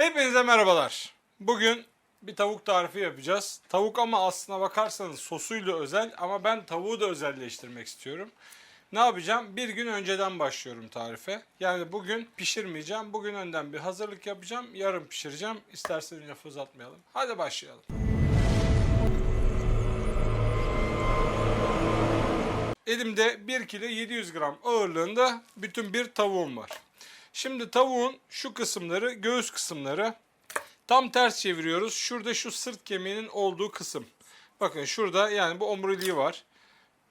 Hepinize merhabalar. Bugün bir tavuk tarifi yapacağız. Tavuk ama aslına bakarsanız sosuyla özel ama ben tavuğu da özelleştirmek istiyorum. Ne yapacağım? Bir gün önceden başlıyorum tarife. Yani bugün pişirmeyeceğim. Bugün önden bir hazırlık yapacağım. Yarın pişireceğim. İsterseniz lafı uzatmayalım. Hadi başlayalım. Elimde 1 kilo 700 gram ağırlığında bütün bir tavuğum var. Şimdi tavuğun şu kısımları, göğüs kısımları tam ters çeviriyoruz. Şurada şu sırt kemiğinin olduğu kısım. Bakın şurada yani bu omuriliği var.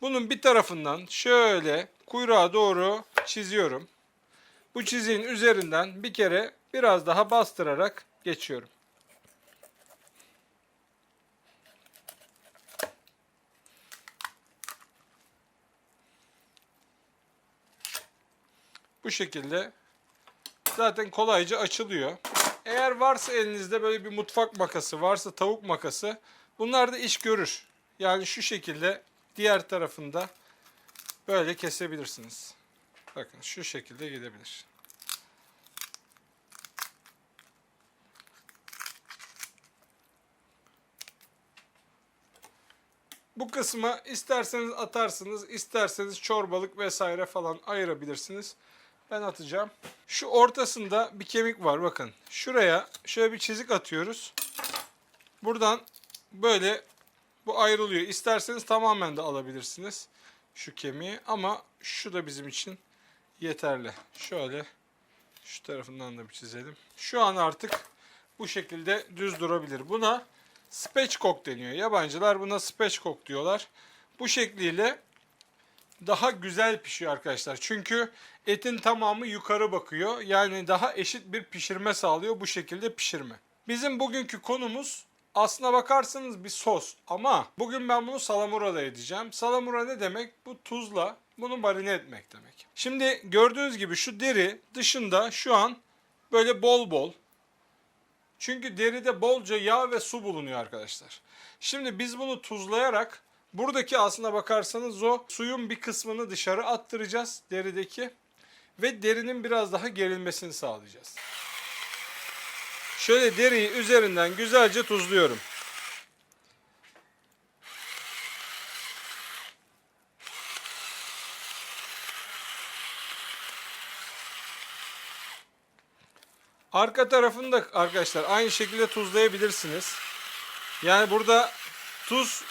Bunun bir tarafından şöyle kuyruğa doğru çiziyorum. Bu çizginin üzerinden bir kere biraz daha bastırarak geçiyorum. Bu şekilde zaten kolayca açılıyor. Eğer varsa elinizde böyle bir mutfak makası, varsa tavuk makası bunlar da iş görür. Yani şu şekilde diğer tarafında böyle kesebilirsiniz. Bakın şu şekilde gidebilir. Bu kısmı isterseniz atarsınız, isterseniz çorbalık vesaire falan ayırabilirsiniz. Ben atacağım. Şu ortasında bir kemik var bakın. Şuraya şöyle bir çizik atıyoruz. Buradan böyle bu ayrılıyor. İsterseniz tamamen de alabilirsiniz şu kemiği ama şu da bizim için yeterli. Şöyle şu tarafından da bir çizelim. Şu an artık bu şekilde düz durabilir. Buna spatchcock deniyor. Yabancılar buna spatchcock diyorlar. Bu şekliyle daha güzel pişiyor arkadaşlar. Çünkü etin tamamı yukarı bakıyor. Yani daha eşit bir pişirme sağlıyor bu şekilde pişirme. Bizim bugünkü konumuz aslına bakarsanız bir sos ama bugün ben bunu salamurada edeceğim. Salamura ne demek? Bu tuzla bunu marine etmek demek. Şimdi gördüğünüz gibi şu deri dışında şu an böyle bol bol çünkü deride bolca yağ ve su bulunuyor arkadaşlar. Şimdi biz bunu tuzlayarak buradaki aslına bakarsanız o suyun bir kısmını dışarı attıracağız derideki ve derinin biraz daha gerilmesini sağlayacağız. Şöyle deriyi üzerinden güzelce tuzluyorum. Arka tarafını da arkadaşlar aynı şekilde tuzlayabilirsiniz. Yani burada tuz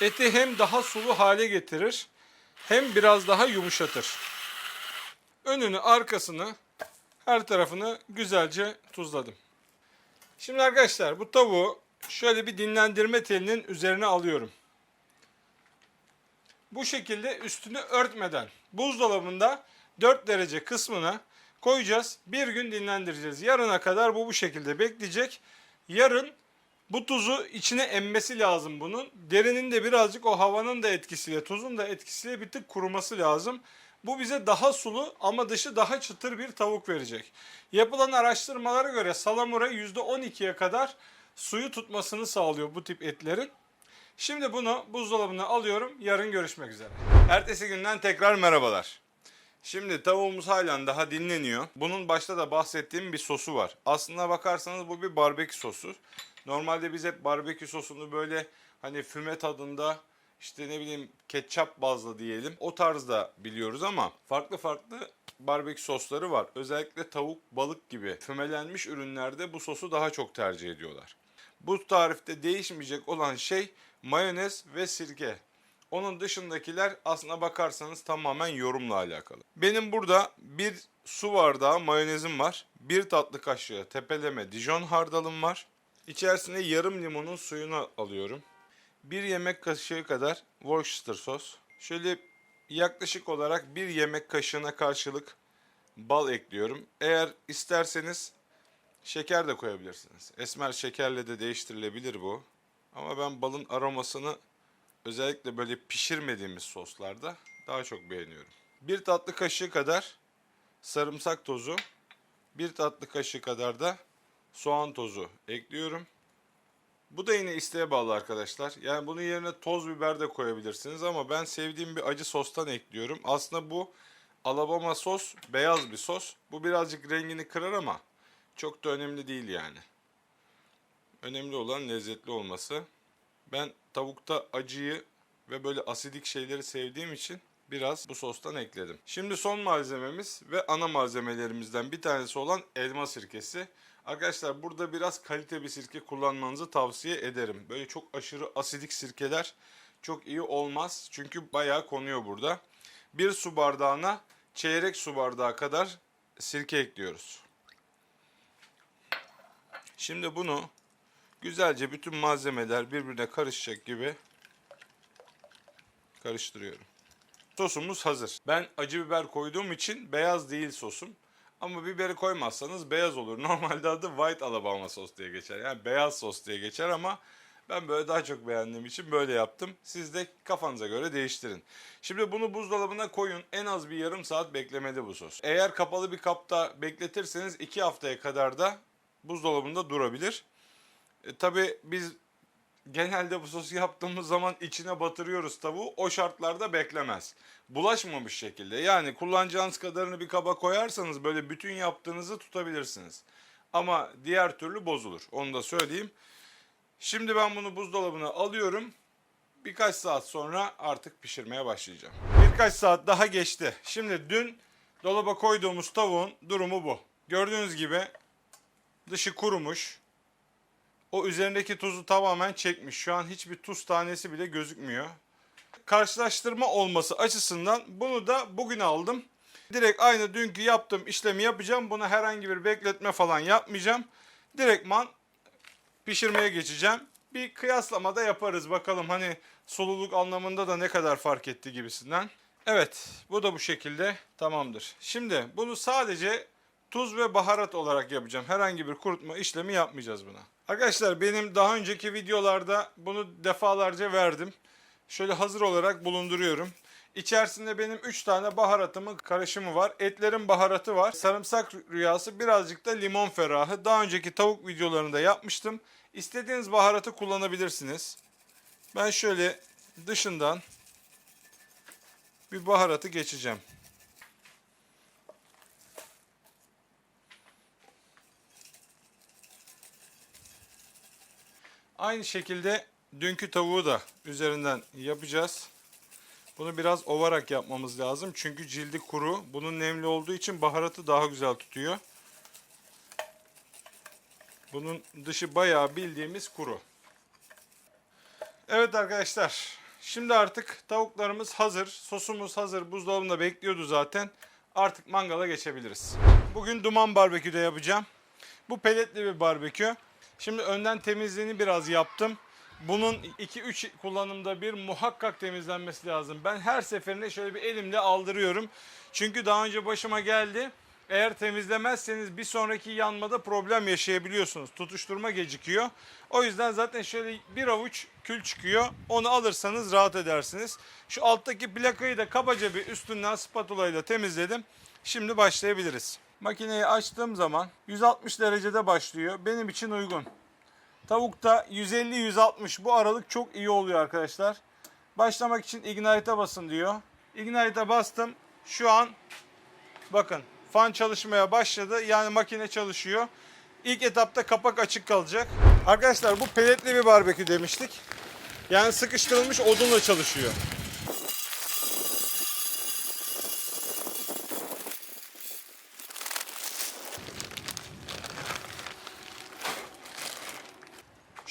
eti hem daha sulu hale getirir hem biraz daha yumuşatır. Önünü arkasını her tarafını güzelce tuzladım. Şimdi arkadaşlar bu tavuğu şöyle bir dinlendirme telinin üzerine alıyorum. Bu şekilde üstünü örtmeden buzdolabında 4 derece kısmına koyacağız. Bir gün dinlendireceğiz. Yarına kadar bu bu şekilde bekleyecek. Yarın bu tuzu içine emmesi lazım bunun. Derinin de birazcık o havanın da etkisiyle, tuzun da etkisiyle bir tık kuruması lazım. Bu bize daha sulu ama dışı daha çıtır bir tavuk verecek. Yapılan araştırmalara göre salamura %12'ye kadar suyu tutmasını sağlıyor bu tip etlerin. Şimdi bunu buzdolabına alıyorum. Yarın görüşmek üzere. Ertesi günden tekrar merhabalar. Şimdi tavuğumuz halen daha dinleniyor. Bunun başta da bahsettiğim bir sosu var. Aslına bakarsanız bu bir barbekü sosu. Normalde biz hep barbekü sosunu böyle hani füme tadında işte ne bileyim ketçap bazlı diyelim. O tarzda biliyoruz ama farklı farklı barbekü sosları var. Özellikle tavuk, balık gibi fümelenmiş ürünlerde bu sosu daha çok tercih ediyorlar. Bu tarifte değişmeyecek olan şey mayonez ve sirke. Onun dışındakiler aslına bakarsanız tamamen yorumla alakalı. Benim burada bir su bardağı mayonezim var. Bir tatlı kaşığı tepeleme Dijon hardalım var. İçerisine yarım limonun suyunu alıyorum. Bir yemek kaşığı kadar Worcester sos. Şöyle yaklaşık olarak bir yemek kaşığına karşılık bal ekliyorum. Eğer isterseniz şeker de koyabilirsiniz. Esmer şekerle de değiştirilebilir bu. Ama ben balın aromasını özellikle böyle pişirmediğimiz soslarda daha çok beğeniyorum. Bir tatlı kaşığı kadar sarımsak tozu, bir tatlı kaşığı kadar da soğan tozu ekliyorum. Bu da yine isteğe bağlı arkadaşlar. Yani bunun yerine toz biber de koyabilirsiniz ama ben sevdiğim bir acı sostan ekliyorum. Aslında bu Alabama sos beyaz bir sos. Bu birazcık rengini kırar ama çok da önemli değil yani. Önemli olan lezzetli olması. Ben tavukta acıyı ve böyle asidik şeyleri sevdiğim için biraz bu sostan ekledim. Şimdi son malzememiz ve ana malzemelerimizden bir tanesi olan elma sirkesi. Arkadaşlar burada biraz kalite bir sirke kullanmanızı tavsiye ederim. Böyle çok aşırı asidik sirkeler çok iyi olmaz. Çünkü bayağı konuyor burada. Bir su bardağına çeyrek su bardağı kadar sirke ekliyoruz. Şimdi bunu güzelce bütün malzemeler birbirine karışacak gibi karıştırıyorum. Sosumuz hazır. Ben acı biber koyduğum için beyaz değil sosum. Ama biberi koymazsanız beyaz olur. Normalde adı white alabama sos diye geçer. Yani beyaz sos diye geçer ama ben böyle daha çok beğendiğim için böyle yaptım. Siz de kafanıza göre değiştirin. Şimdi bunu buzdolabına koyun. En az bir yarım saat beklemeli bu sos. Eğer kapalı bir kapta bekletirseniz 2 haftaya kadar da buzdolabında durabilir. E, tabii biz genelde bu sosu yaptığımız zaman içine batırıyoruz tavuğu. O şartlarda beklemez. Bulaşmamış şekilde. Yani kullanacağınız kadarını bir kaba koyarsanız böyle bütün yaptığınızı tutabilirsiniz. Ama diğer türlü bozulur. Onu da söyleyeyim. Şimdi ben bunu buzdolabına alıyorum. Birkaç saat sonra artık pişirmeye başlayacağım. Birkaç saat daha geçti. Şimdi dün dolaba koyduğumuz tavuğun durumu bu. Gördüğünüz gibi dışı kurumuş. O üzerindeki tuzu tamamen çekmiş. Şu an hiçbir tuz tanesi bile gözükmüyor. Karşılaştırma olması açısından bunu da bugün aldım. Direkt aynı dünkü yaptığım işlemi yapacağım. Buna herhangi bir bekletme falan yapmayacağım. Direktman pişirmeye geçeceğim. Bir kıyaslama da yaparız bakalım hani sululuk anlamında da ne kadar fark etti gibisinden. Evet bu da bu şekilde tamamdır. Şimdi bunu sadece tuz ve baharat olarak yapacağım. Herhangi bir kurutma işlemi yapmayacağız buna. Arkadaşlar benim daha önceki videolarda bunu defalarca verdim. Şöyle hazır olarak bulunduruyorum. İçerisinde benim 3 tane baharatımın karışımı var. Etlerin baharatı var. Sarımsak rüyası birazcık da limon ferahı. Daha önceki tavuk videolarında yapmıştım. İstediğiniz baharatı kullanabilirsiniz. Ben şöyle dışından bir baharatı geçeceğim. Aynı şekilde dünkü tavuğu da üzerinden yapacağız. Bunu biraz ovarak yapmamız lazım. Çünkü cildi kuru. Bunun nemli olduğu için baharatı daha güzel tutuyor. Bunun dışı bayağı bildiğimiz kuru. Evet arkadaşlar. Şimdi artık tavuklarımız hazır. Sosumuz hazır. Buzdolabında bekliyordu zaten. Artık mangala geçebiliriz. Bugün duman barbeküde yapacağım. Bu peletli bir barbekü. Şimdi önden temizliğini biraz yaptım. Bunun 2-3 kullanımda bir muhakkak temizlenmesi lazım. Ben her seferinde şöyle bir elimle aldırıyorum. Çünkü daha önce başıma geldi. Eğer temizlemezseniz bir sonraki yanmada problem yaşayabiliyorsunuz. Tutuşturma gecikiyor. O yüzden zaten şöyle bir avuç kül çıkıyor. Onu alırsanız rahat edersiniz. Şu alttaki plakayı da kabaca bir üstünden spatula ile temizledim. Şimdi başlayabiliriz. Makineyi açtığım zaman 160 derecede başlıyor. Benim için uygun. Tavukta 150-160 bu aralık çok iyi oluyor arkadaşlar. Başlamak için Ignite'a basın diyor. Ignite'a bastım. Şu an bakın fan çalışmaya başladı. Yani makine çalışıyor. İlk etapta kapak açık kalacak. Arkadaşlar bu peletli bir barbekü demiştik. Yani sıkıştırılmış odunla çalışıyor.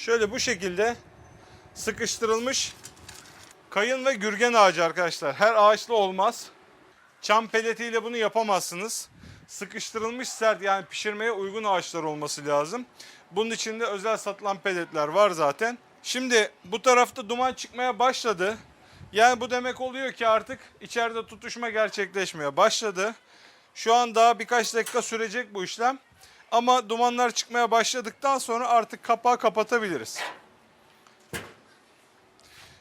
Şöyle bu şekilde sıkıştırılmış kayın ve gürgen ağacı arkadaşlar. Her ağaçlı olmaz. Çam peletiyle bunu yapamazsınız. Sıkıştırılmış sert yani pişirmeye uygun ağaçlar olması lazım. Bunun içinde özel satılan peletler var zaten. Şimdi bu tarafta duman çıkmaya başladı. Yani bu demek oluyor ki artık içeride tutuşma gerçekleşmeye başladı. Şu an daha birkaç dakika sürecek bu işlem. Ama dumanlar çıkmaya başladıktan sonra artık kapağı kapatabiliriz.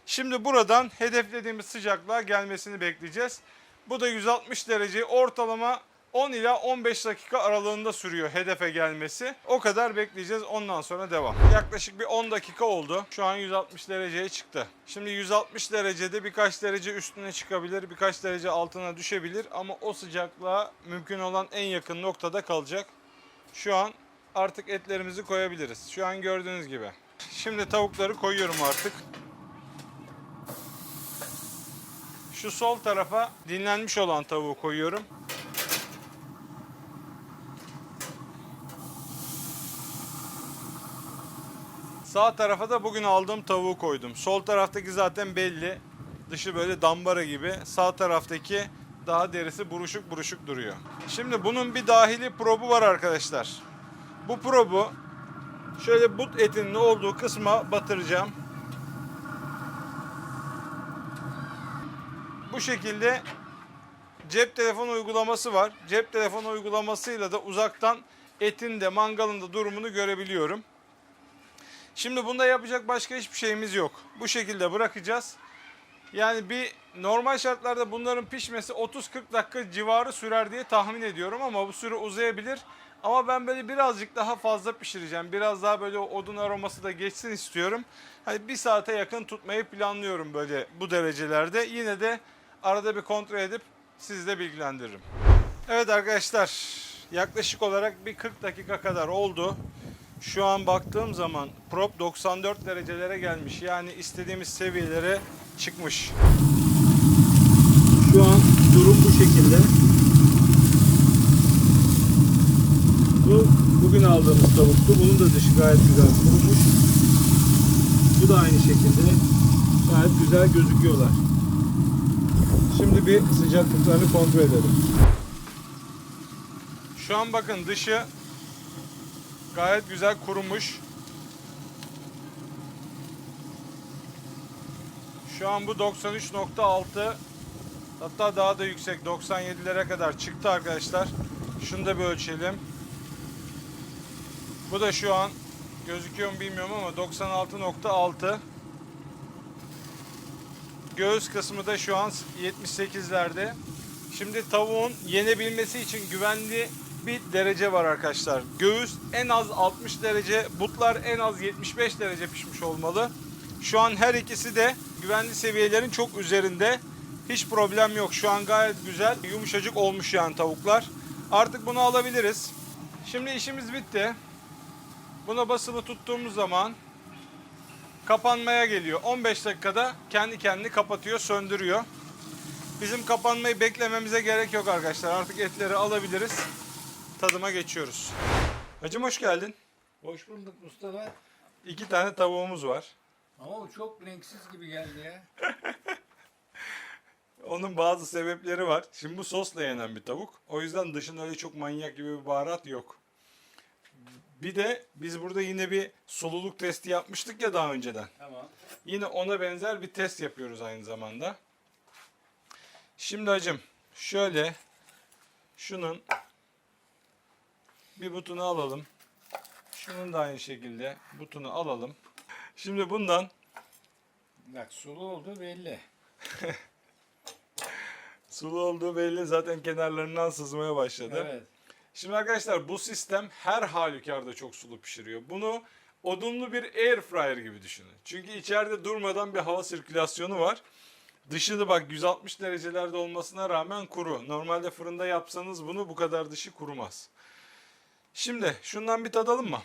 Şimdi buradan hedeflediğimiz sıcaklığa gelmesini bekleyeceğiz. Bu da 160 derece ortalama 10 ila 15 dakika aralığında sürüyor hedefe gelmesi. O kadar bekleyeceğiz ondan sonra devam. Yaklaşık bir 10 dakika oldu. Şu an 160 dereceye çıktı. Şimdi 160 derecede birkaç derece üstüne çıkabilir, birkaç derece altına düşebilir ama o sıcaklığa mümkün olan en yakın noktada kalacak. Şu an artık etlerimizi koyabiliriz. Şu an gördüğünüz gibi. Şimdi tavukları koyuyorum artık. Şu sol tarafa dinlenmiş olan tavuğu koyuyorum. Sağ tarafa da bugün aldığım tavuğu koydum. Sol taraftaki zaten belli. Dışı böyle dambara gibi. Sağ taraftaki daha derisi buruşuk buruşuk duruyor. Şimdi bunun bir dahili probu var arkadaşlar. Bu probu şöyle but etinin olduğu kısma batıracağım. Bu şekilde cep telefonu uygulaması var. Cep telefonu uygulamasıyla da uzaktan etin de mangalın da durumunu görebiliyorum. Şimdi bunda yapacak başka hiçbir şeyimiz yok. Bu şekilde bırakacağız. Yani bir normal şartlarda bunların pişmesi 30-40 dakika civarı sürer diye tahmin ediyorum ama bu süre uzayabilir. Ama ben böyle birazcık daha fazla pişireceğim. Biraz daha böyle odun aroması da geçsin istiyorum. Hani bir saate yakın tutmayı planlıyorum böyle bu derecelerde. Yine de arada bir kontrol edip sizi de bilgilendiririm. Evet arkadaşlar yaklaşık olarak bir 40 dakika kadar oldu. Şu an baktığım zaman prop 94 derecelere gelmiş. Yani istediğimiz seviyelere çıkmış. Şu an durum bu şekilde. Bu bugün aldığımız tavuktu. Bunun da dışı gayet güzel kurumuş. Bu da aynı şekilde gayet güzel gözüküyorlar. Şimdi bir sıcaklıklarını kontrol edelim. Şu an bakın dışı gayet güzel kurumuş. Şu an bu 93.6 hatta daha da yüksek 97'lere kadar çıktı arkadaşlar. Şunu da bir ölçelim. Bu da şu an gözüküyor mu bilmiyorum ama 96.6 Göğüs kısmı da şu an 78'lerde. Şimdi tavuğun yenebilmesi için güvenli bir derece var arkadaşlar. Göğüs en az 60 derece, butlar en az 75 derece pişmiş olmalı. Şu an her ikisi de güvenli seviyelerin çok üzerinde. Hiç problem yok. Şu an gayet güzel, yumuşacık olmuş yani tavuklar. Artık bunu alabiliriz. Şimdi işimiz bitti. Buna basılı tuttuğumuz zaman kapanmaya geliyor. 15 dakikada kendi kendini kapatıyor, söndürüyor. Bizim kapanmayı beklememize gerek yok arkadaşlar. Artık etleri alabiliriz. Tadıma geçiyoruz. Hacım hoş geldin. Hoş bulduk Mustafa. İki tane tavuğumuz var. Ama o çok renksiz gibi geldi ya. Onun bazı sebepleri var. Şimdi bu sosla yenen bir tavuk. O yüzden dışında öyle çok manyak gibi bir baharat yok. Bir de biz burada yine bir sululuk testi yapmıştık ya daha önceden. Tamam. Yine ona benzer bir test yapıyoruz aynı zamanda. Şimdi hacım şöyle şunun bir butunu alalım. Şunun da aynı şekilde butunu alalım. Şimdi bundan Bak sulu oldu belli. sulu olduğu belli zaten kenarlarından sızmaya başladı. Evet. Şimdi arkadaşlar bu sistem her halükarda çok sulu pişiriyor. Bunu odunlu bir air fryer gibi düşünün. Çünkü içeride durmadan bir hava sirkülasyonu var. Dışı da bak 160 derecelerde olmasına rağmen kuru. Normalde fırında yapsanız bunu bu kadar dışı kurumaz. Şimdi şundan bir tadalım mı?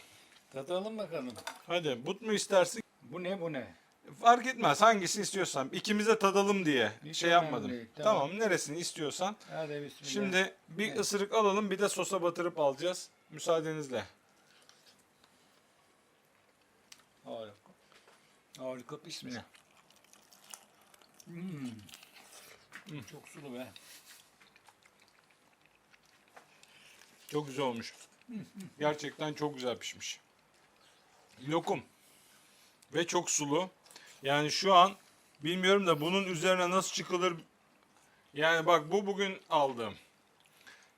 Tadalım bakalım. Hadi but mu istersin? Bu ne bu ne? Fark etmez hangisi istiyorsan. İkimize tadalım diye Hiç şey önemli yapmadım. değil, Tamam. tamam. neresini istiyorsan. Hadi bismillah. Şimdi bir Evet. ısırık alalım bir de sosa batırıp alacağız. Müsaadenizle. Harika. Harika bismillah. Hmm. Hmm, Çok sulu be. Çok güzel olmuş. Gerçekten çok güzel pişmiş. Lokum. Ve çok sulu. Yani şu an bilmiyorum da bunun üzerine nasıl çıkılır. Yani bak bu bugün aldığım.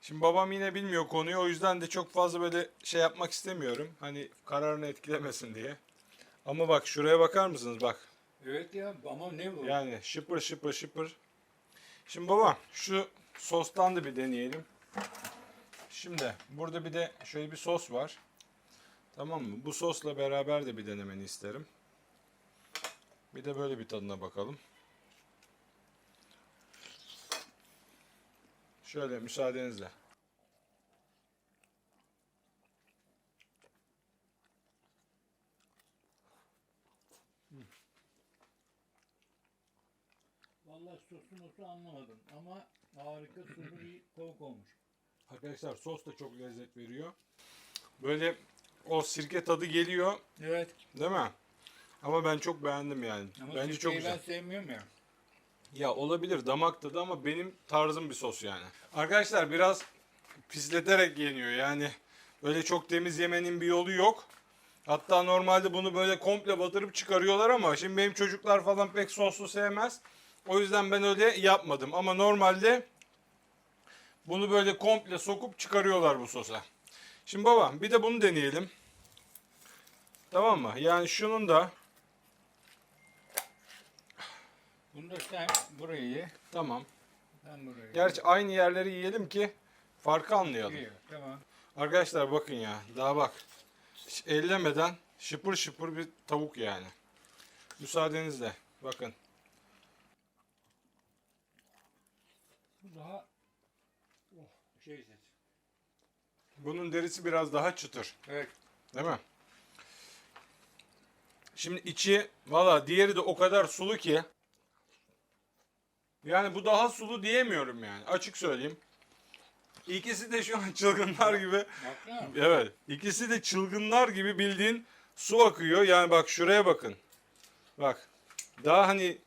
Şimdi babam yine bilmiyor konuyu o yüzden de çok fazla böyle şey yapmak istemiyorum. Hani kararını etkilemesin diye. Ama bak şuraya bakar mısınız bak. Evet ya ama ne bu? Yani şıpır şıpır şıpır. Şimdi baba şu sostan da bir deneyelim. Şimdi burada bir de şöyle bir sos var. Tamam mı? Bu sosla beraber de bir denemeni isterim. Bir de böyle bir tadına bakalım. Şöyle müsaadenizle. Vallahi sosu notu anlamadım ama harika sulu bir tavuk olmuş. Arkadaşlar sos da çok lezzet veriyor. Böyle o sirke tadı geliyor Evet. değil mi? Ama ben çok beğendim yani. Ama Bence çok güzel. ben sevmiyorum ya. Ya olabilir damak tadı ama benim tarzım bir sos yani. Arkadaşlar biraz pisleterek yeniyor yani. Böyle çok temiz yemenin bir yolu yok. Hatta normalde bunu böyle komple batırıp çıkarıyorlar ama şimdi benim çocuklar falan pek soslu sevmez. O yüzden ben öyle yapmadım. Ama normalde bunu böyle komple sokup çıkarıyorlar bu sosa. Şimdi baba bir de bunu deneyelim. Tamam mı? Yani şunun da Bunda sen burayı ye. tamam. Ben burayı. Gerçi aynı yerleri yiyelim ki farkı anlayalım. İyi, Tamam. Arkadaşlar bakın ya daha bak hiç ellemeden şıpır şıpır bir tavuk yani. Müsaadenizle bakın. Bu daha Bunun derisi biraz daha çıtır Evet. değil mi? Şimdi içi valla diğeri de o kadar sulu ki yani bu daha sulu diyemiyorum yani açık söyleyeyim. İkisi de şu an çılgınlar gibi. Evet. ikisi de çılgınlar gibi bildiğin su akıyor. Yani bak şuraya bakın. Bak. Daha hani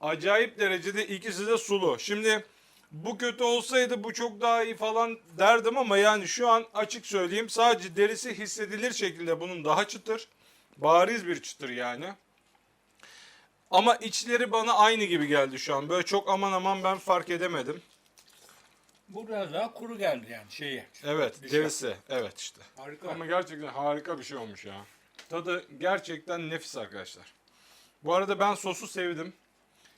acayip derecede ikisi de sulu. Şimdi bu kötü olsaydı bu çok daha iyi falan derdim ama yani şu an açık söyleyeyim sadece derisi hissedilir şekilde bunun daha çıtır. Bariz bir çıtır yani. Ama içleri bana aynı gibi geldi şu an. Böyle çok aman aman ben fark edemedim. Bu biraz daha kuru geldi yani şeye. Evet, Dışarı. derisi. Evet işte. Harika. Ama gerçekten harika bir şey olmuş ya. Tadı gerçekten nefis arkadaşlar. Bu arada ben sosu sevdim.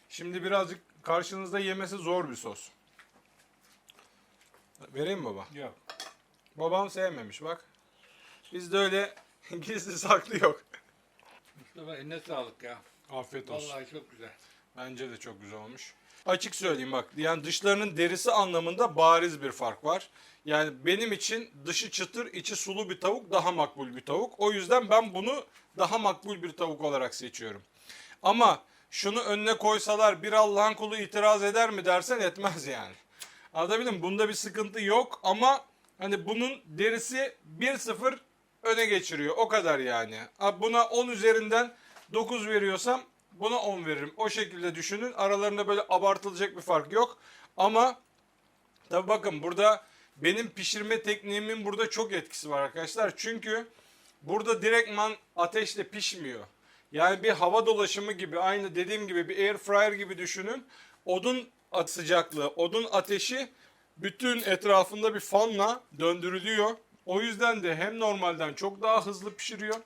Şimdi birazcık karşınızda yemesi zor bir sos. Vereyim mi baba? Yok. Babam sevmemiş bak. Bizde öyle gizli saklı yok. Mustafa eline sağlık ya. Afiyet olsun. Vallahi çok güzel. Bence de çok güzel olmuş. Açık söyleyeyim bak. Yani dışlarının derisi anlamında bariz bir fark var. Yani benim için dışı çıtır, içi sulu bir tavuk daha makbul bir tavuk. O yüzden ben bunu daha makbul bir tavuk olarak seçiyorum. Ama şunu önüne koysalar bir Allah'ın kulu itiraz eder mi dersen etmez yani. Anlatabildim mi? Bunda bir sıkıntı yok ama hani bunun derisi 1-0 öne geçiriyor. O kadar yani. Buna 10 üzerinden 9 veriyorsam buna 10 veririm. O şekilde düşünün. Aralarında böyle abartılacak bir fark yok. Ama tabi bakın burada benim pişirme tekniğimin burada çok etkisi var arkadaşlar. Çünkü burada direktman ateşle pişmiyor. Yani bir hava dolaşımı gibi aynı dediğim gibi bir air fryer gibi düşünün. Odun at- sıcaklığı, odun ateşi bütün etrafında bir fanla döndürülüyor. O yüzden de hem normalden çok daha hızlı pişiriyor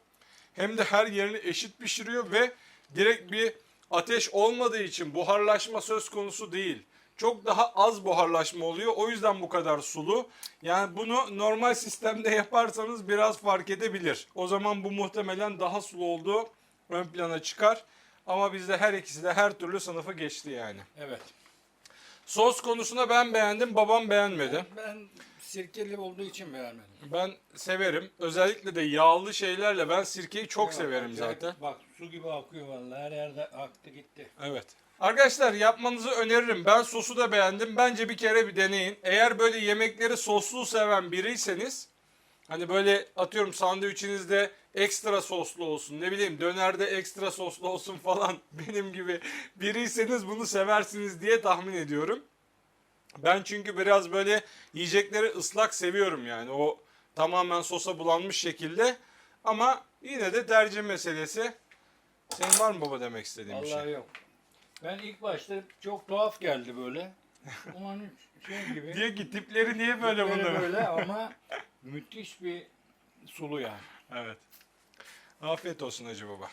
hem de her yerini eşit pişiriyor ve direkt bir ateş olmadığı için buharlaşma söz konusu değil. Çok daha az buharlaşma oluyor. O yüzden bu kadar sulu. Yani bunu normal sistemde yaparsanız biraz fark edebilir. O zaman bu muhtemelen daha sulu olduğu ön plana çıkar. Ama bizde her ikisi de her türlü sınıfı geçti yani. Evet. Sos konusuna ben beğendim, babam beğenmedi. Ben sirkeli olduğu için beğenmedim. Ben severim. Özellikle de yağlı şeylerle ben sirkeyi çok Ya, severim acayip- zaten. Bak su gibi akıyor vallahi her yerde aktı gitti. Evet. Arkadaşlar yapmanızı öneririm. Ben sosu da beğendim. Bence bir kere bir deneyin. Eğer böyle yemekleri soslu seven biriyseniz hani böyle atıyorum sandviçinizde ekstra soslu olsun. Ne bileyim dönerde ekstra soslu olsun falan benim gibi biriyseniz bunu seversiniz diye tahmin ediyorum. Ben çünkü biraz böyle yiyecekleri ıslak seviyorum yani. O tamamen sosa bulanmış şekilde. Ama yine de tercih meselesi. Senin var mı baba demek istediğin bir şey? Vallahi yok. Ben ilk başta çok tuhaf geldi böyle. Ulan şey gibi. Diyor ki tipleri niye böyle böyle, bunların? böyle ama müthiş bir sulu yani. Evet. Afiyet olsun Hacı Baba.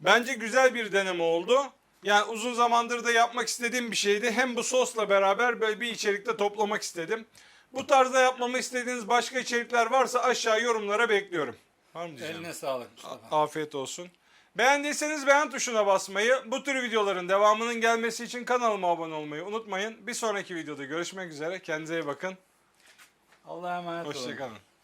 Bence güzel bir deneme oldu. Yani uzun zamandır da yapmak istediğim bir şeydi. Hem bu sosla beraber böyle bir içerikte toplamak istedim. Bu tarzda yapmamı istediğiniz başka içerikler varsa aşağı yorumlara bekliyorum. Var mı diyeceğim? Eline sağlık Mustafa. Afiyet olsun. Beğendiyseniz beğen tuşuna basmayı, bu tür videoların devamının gelmesi için kanalıma abone olmayı unutmayın. Bir sonraki videoda görüşmek üzere. Kendinize iyi bakın. Allah'a emanet olun. Hoşçakalın.